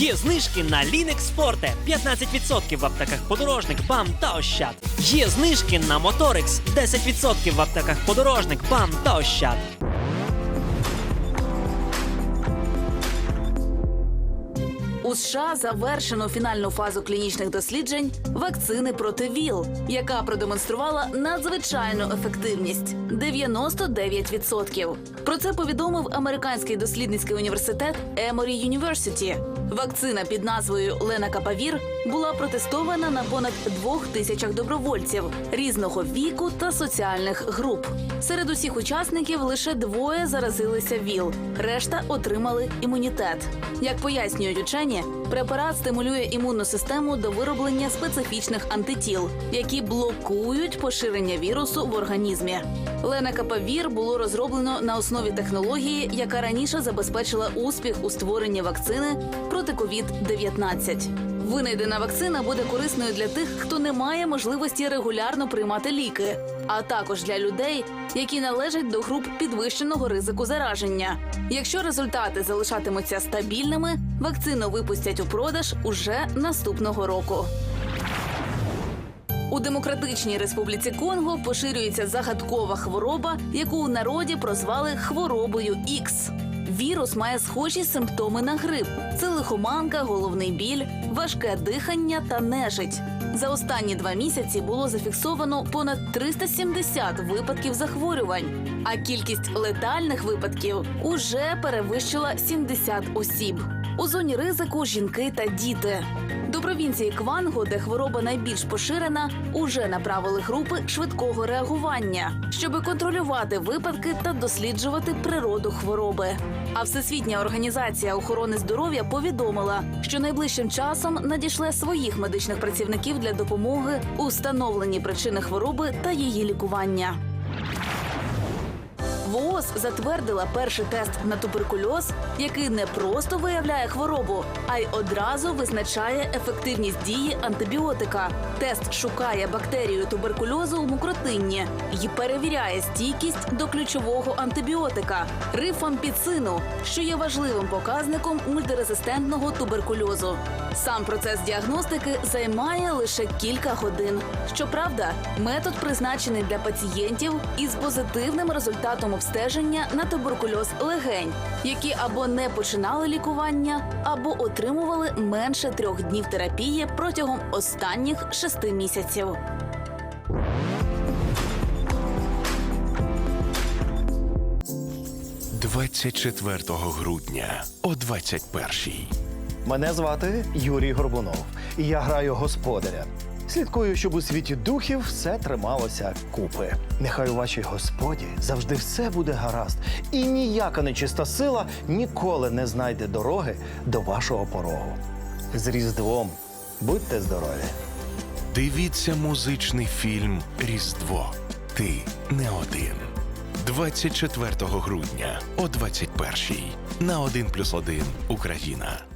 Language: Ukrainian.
Є знижки на Linux Forte 15% в аптеках подорожник, БАМ та Ощад. Є знижки на Motorix 10% в аптеках подорожник, БАМ та Ощад. У США завершено фінальну фазу клінічних досліджень вакцини проти ВІЛ, яка продемонструвала надзвичайну ефективність 99%. Про це повідомив американський дослідницький університет Emory University. Вакцина під назвою Ленакапавір була протестована на понад двох тисячах добровольців різного віку та соціальних груп. Серед усіх учасників лише двоє заразилися ВІЛ, решта отримали імунітет. Як пояснюють учені, препарат стимулює імунну систему до вироблення специфічних антитіл, які блокують поширення вірусу в організмі. Ленакапавір було розроблено на основі технології, яка раніше забезпечила успіх у створенні вакцини проти COVID-19. Винайдена вакцина буде корисною для тих, хто не має можливості регулярно приймати ліки, а також для людей, які належать до груп підвищеного ризику зараження. Якщо результати залишатимуться стабільними, вакцину випустять у продаж уже наступного року. У Демократичній Республіці Конго поширюється загадкова хвороба, яку у народі прозвали хворобою Ікс. Вірус має схожі симптоми на грип: це лихоманка, головний біль, важке дихання та нежить. За останні два місяці було зафіксовано понад 370 випадків захворювань, а кількість летальних випадків уже перевищила 70 осіб. У зоні ризику жінки та діти. До провінції Кванго, де хвороба найбільш поширена, уже направили групи швидкого реагування, щоби контролювати випадки та досліджувати природу хвороби. А Всесвітня організація охорони здоров'я повідомила, що найближчим часом надішле своїх медичних працівників для допомоги у встановленні причини хвороби та її лікування. ВООЗ затвердила перший тест на туберкульоз, який не просто виявляє хворобу, а й одразу визначає ефективність дії антибіотика. Тест шукає бактерію туберкульозу у мукротинні і перевіряє стійкість до ключового антибіотика рифампіцину, що є важливим показником мультирезистентного туберкульозу. Сам процес діагностики займає лише кілька годин. Щоправда, метод призначений для пацієнтів із позитивним результатом обстеження на туберкульоз легень, які або не починали лікування, або отримували менше трьох днів терапії протягом останніх шести місяців. – 24 грудня о 21-й. Мене звати Юрій Горбунов, і я граю господаря. Слідкую, щоб у світі духів все трималося купи. Нехай у вашій господі завжди все буде гаразд, і ніяка нечиста сила ніколи не знайде дороги до вашого порогу. З Різдвом будьте здорові! Дивіться музичний фільм Різдво. Ти не один. 24 грудня о 21-й на 1+,1 Україна.